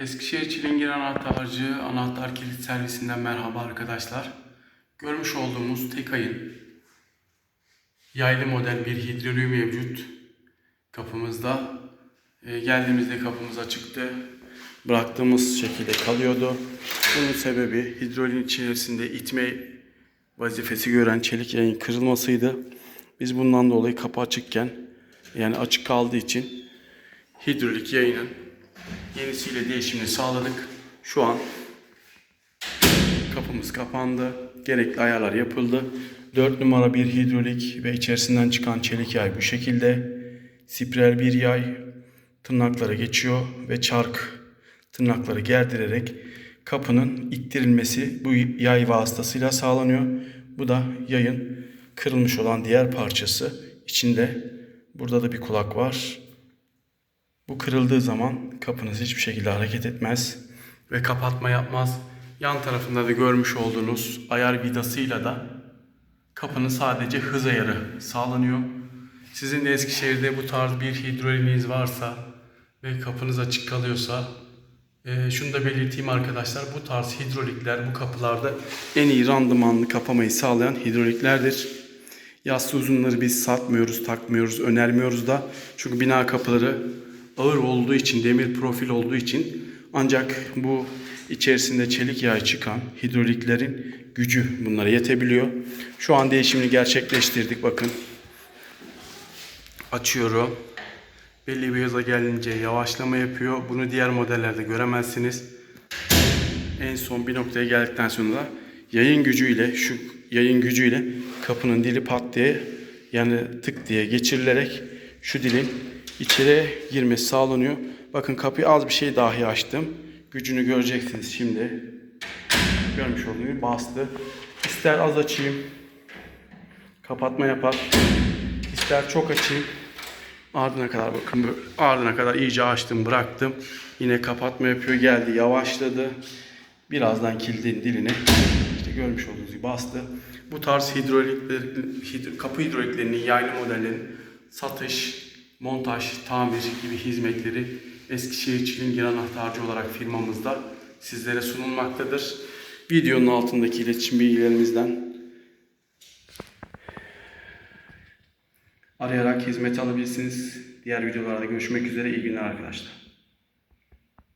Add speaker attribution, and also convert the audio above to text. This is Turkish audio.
Speaker 1: Eskişehir Çilingir Anahtarcı Anahtar Kilit Servisinden merhaba arkadaşlar. Görmüş olduğumuz Tekay'ın yaylı model bir hidroliği mevcut kapımızda. E, geldiğimizde kapımız açıktı. Bıraktığımız şekilde kalıyordu. Bunun sebebi hidroliğin içerisinde itme vazifesi gören çelik yayın kırılmasıydı. Biz bundan dolayı kapı açıkken yani açık kaldığı için hidrolik yayının yenisiyle değişimini sağladık. Şu an kapımız kapandı. Gerekli ayarlar yapıldı. 4 numara bir hidrolik ve içerisinden çıkan çelik yay bu şekilde. Spiral bir yay tırnaklara geçiyor ve çark tırnakları gerdirerek kapının ittirilmesi bu yay vasıtasıyla sağlanıyor. Bu da yayın kırılmış olan diğer parçası. İçinde burada da bir kulak var. Bu kırıldığı zaman kapınız hiçbir şekilde hareket etmez ve kapatma yapmaz. Yan tarafında da görmüş olduğunuz ayar vidasıyla da kapının sadece hız ayarı sağlanıyor. Sizin de Eskişehir'de bu tarz bir hidroliniz varsa ve kapınız açık kalıyorsa e, şunu da belirteyim arkadaşlar bu tarz hidrolikler bu kapılarda en iyi randımanlı kapamayı sağlayan hidroliklerdir. Yassı uzunları biz satmıyoruz, takmıyoruz, önermiyoruz da. Çünkü bina kapıları ağır olduğu için, demir profil olduğu için ancak bu içerisinde çelik yağ çıkan hidroliklerin gücü bunlara yetebiliyor. Şu an değişimini gerçekleştirdik bakın. Açıyorum. Belli bir hıza gelince yavaşlama yapıyor. Bunu diğer modellerde göremezsiniz. En son bir noktaya geldikten sonra da yayın gücüyle şu yayın gücüyle kapının dili pat diye yani tık diye geçirilerek şu dilin içeriye girmesi sağlanıyor. Bakın kapıyı az bir şey dahi açtım. Gücünü göreceksiniz şimdi. Görmüş olduğunuz gibi bastı. İster az açayım. Kapatma yapar. İster çok açayım. Ardına kadar bakın ardına kadar iyice açtım bıraktım. Yine kapatma yapıyor geldi yavaşladı. Birazdan kilidin diline işte görmüş olduğunuz gibi bastı. Bu tarz hidrolikler, hidro, kapı hidroliklerinin yaylı modellerin satış, montaj, tamir gibi hizmetleri Eskişehir Çilingir Anahtarcı olarak firmamızda sizlere sunulmaktadır. Videonun altındaki iletişim bilgilerimizden arayarak hizmet alabilirsiniz. Diğer videolarda görüşmek üzere. İyi günler arkadaşlar.